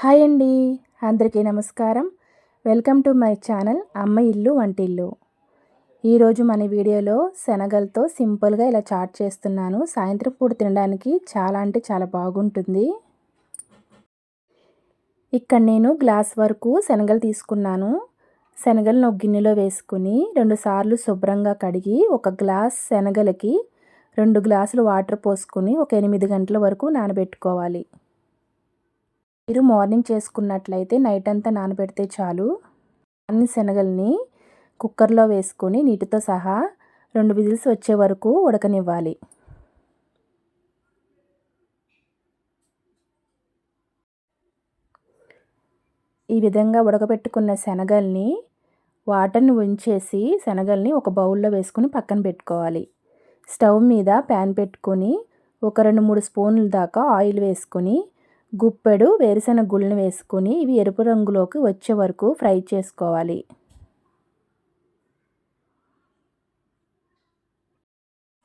Hi అండి. అందరికీ నమస్కారం. వెల్కమ్ టు మై ఛానల్ అమ్మ ఇల్లు వంటిల్లు. ఈరోజు మన వీడియోలో శనగలతో సింపుల్గా ఇలా చాట్ చేస్తున్నాను. సాయంత్రం పూట తినడానికి చాలా అంటే చాలా బాగుంటుంది. ఇక్కడ నేను గ్లాస్ వరకు శనగలు తీసుకున్నాను. శనగలను ఒక గిన్నెలో వేసుకుని రెండుసార్లు శుభ్రంగా కడిగి ఒక గ్లాస్ శనగలకి రెండు గ్లాసులు వాటర్ పోసుకుని ఒక ఎనిమిది గంటల వరకు నానబెట్టుకోవాలి. మీరు మార్నింగ్ చేసుకున్నట్లయితే నైట్ అంతా నానబెడితే చాలు. అన్ని శనగల్ని కుక్కర్లో వేసుకొని నీటితో సహా రెండు విజిల్స్ వచ్చే వరకు ఉడకనివ్వాలి. ఈ విధంగా ఉడకబెట్టుకున్న శనగల్ని వాటర్ని ఉంచేసి శనగల్ని ఒక బౌల్లో వేసుకుని పక్కన పెట్టుకోవాలి. స్టవ్ మీద ప్యాన్ పెట్టుకొని ఒక రెండు మూడు స్పూన్ల దాకా ఆయిల్ వేసుకొని గుప్పెడు వేరుశెనగ గుళ్ళను వేసుకొని ఇవి ఎరుపు రంగులోకి వచ్చే వరకు ఫ్రై చేసుకోవాలి.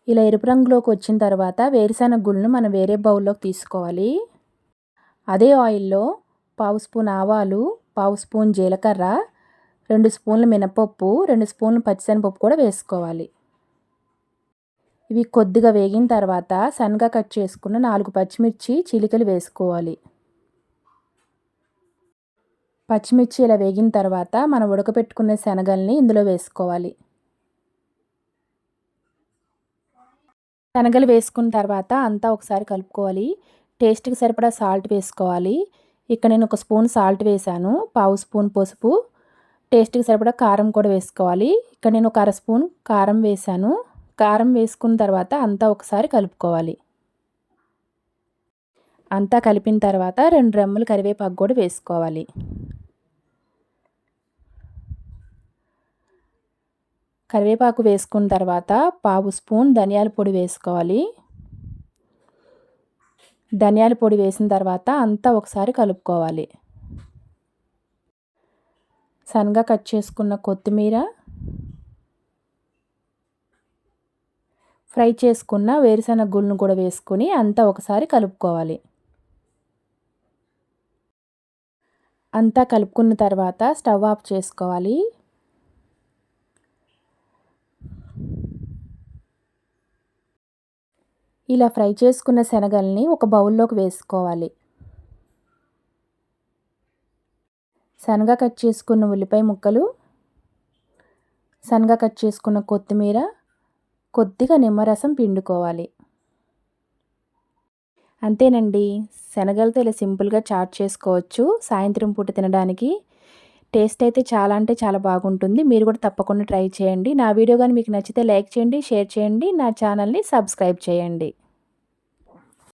ఇలా ఎరుపు రంగులోకి వచ్చిన తర్వాత వేరుశెనగ గుళ్ళను మనం వేరే బౌల్లోకి తీసుకోవాలి. అదే ఆయిల్లో పావు స్పూన్ ఆవాలు పావు స్పూన్ జీలకర్ర రెండు స్పూన్ల మినపప్పు రెండు స్పూన్లు పచ్చిశనగపప్పు కూడా వేసుకోవాలి. ఇవి కొద్దిగా వేగిన తర్వాత సన్నగా కట్ చేసుకున్న నాలుగు పచ్చిమిర్చి చిలికలు వేసుకోవాలి. పచ్చిమిర్చి ఇలా వేగిన తర్వాత మనం ఉడకబెట్టుకున్న శనగల్ని ఇందులో వేసుకోవాలి. శనగలు వేసుకున్న తర్వాత అంతా ఒకసారి కలుపుకోవాలి. టేస్ట్కి సరిపడా సాల్ట్ వేసుకోవాలి. ఇక్కడ నేను ఒక స్పూన్ సాల్ట్ వేసాను పావు స్పూన్ పసుపు. టేస్ట్కి సరిపడా కారం కూడా వేసుకోవాలి. ఇక్కడ నేను ఒక అర స్పూన్ కారం వేసాను కారం వేసుకున్న తర్వాత అంతా ఒకసారి కలుపుకోవాలి. అంతా కలిపిన తర్వాత రెండు రెమ్మలు కరివేపాకు కూడా వేసుకోవాలి. కరివేపాకు వేసుకున్న తర్వాత పావు స్పూన్ ధనియాల పొడి వేసుకోవాలి. ధనియాల పొడి వేసిన తర్వాత అంతా ఒకసారి కలుపుకోవాలి. సన్నగా కట్ చేసుకున్న కొత్తిమీర ఫ్రై చేసుకున్న వేరుశనగ గుళ్ళను కూడా వేసుకొని అంతా ఒకసారి కలుపుకోవాలి. అంతా కలుపుకున్న తర్వాత స్టవ్ ఆఫ్ చేసుకోవాలి. ఇలా ఫ్రై చేసుకున్న శనగల్ని ఒక బౌల్లోకి వేసుకోవాలి. శనగ కట్ చేసుకున్న ఉల్లిపాయ ముక్కలు శనగ కట్ చేసుకున్న కొత్తిమీర కొద్దిగా నిమ్మరసం పిండుకోవాలి. అంతేనండి. శనగలతో ఇలా సింపుల్గా చాట్ చేసుకోవచ్చు. సాయంత్రం పూట తినడానికి టేస్ట్ అయితే చాలా అంటే చాలా బాగుంటుంది. మీరు కూడా తప్పకుండా ట్రై చేయండి. నా వీడియో కానీ మీకు నచ్చితే లైక్ చేయండి షేర్ చేయండి. నా ఛానల్ని సబ్స్క్రైబ్ చేయండి.